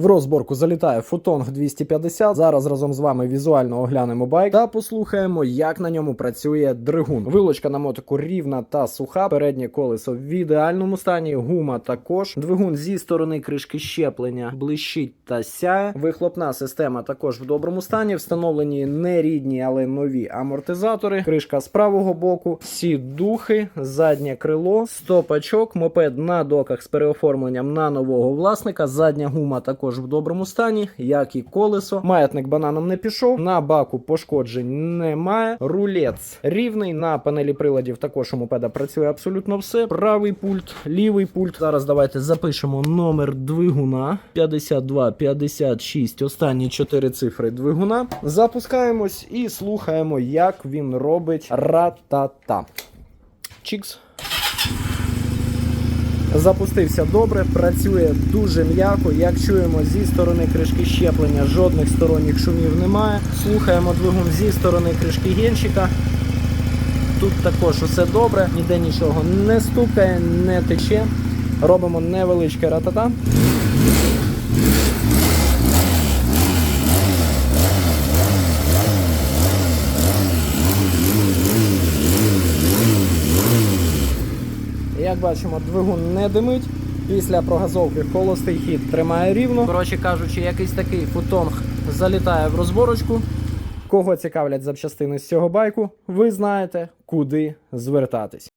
В розборку залітає Футонг 250. Зараз разом з вами візуально оглянемо байк та послухаємо, як на ньому працює двигун. Вилочка на мотику рівна та суха. Переднє колесо в ідеальному стані. Гума також. Двигун зі сторони кришки щеплення блищить та сяє. Вихлопна система також в доброму стані. Встановлені не рідні, але нові амортизатори. Кришка з правого боку. Всі духи, заднє крило, стопачок, мопед на доках з переоформленням на нового власника. Задня гума також в доброму стані, як і колесо. Маятник бананом не пішов. На баку пошкоджень немає. Рулець рівний. На панелі приладів також у мопеда працює абсолютно все. Правий пульт, лівий пульт. Зараз давайте запишемо номер двигуна 5256. Останні чотири цифри двигуна. Запускаємось і слухаємо, як він робить ратата. Чікс. Запустився добре, працює дуже м'яко. Як чуємо зі сторони кришки щеплення, жодних сторонніх шумів немає. Слухаємо двигун зі сторони кришки генщика. Тут також усе добре, ніде нічого не стукає, не тече. Робимо невеличке ратата. Як бачимо, двигун не димить. Після прогазовки холостий хід тримає рівно. Коротше кажучи, якийсь такий футонг залітає в розборочку. Кого цікавлять запчастини з цього байку, ви знаєте, куди звертатись.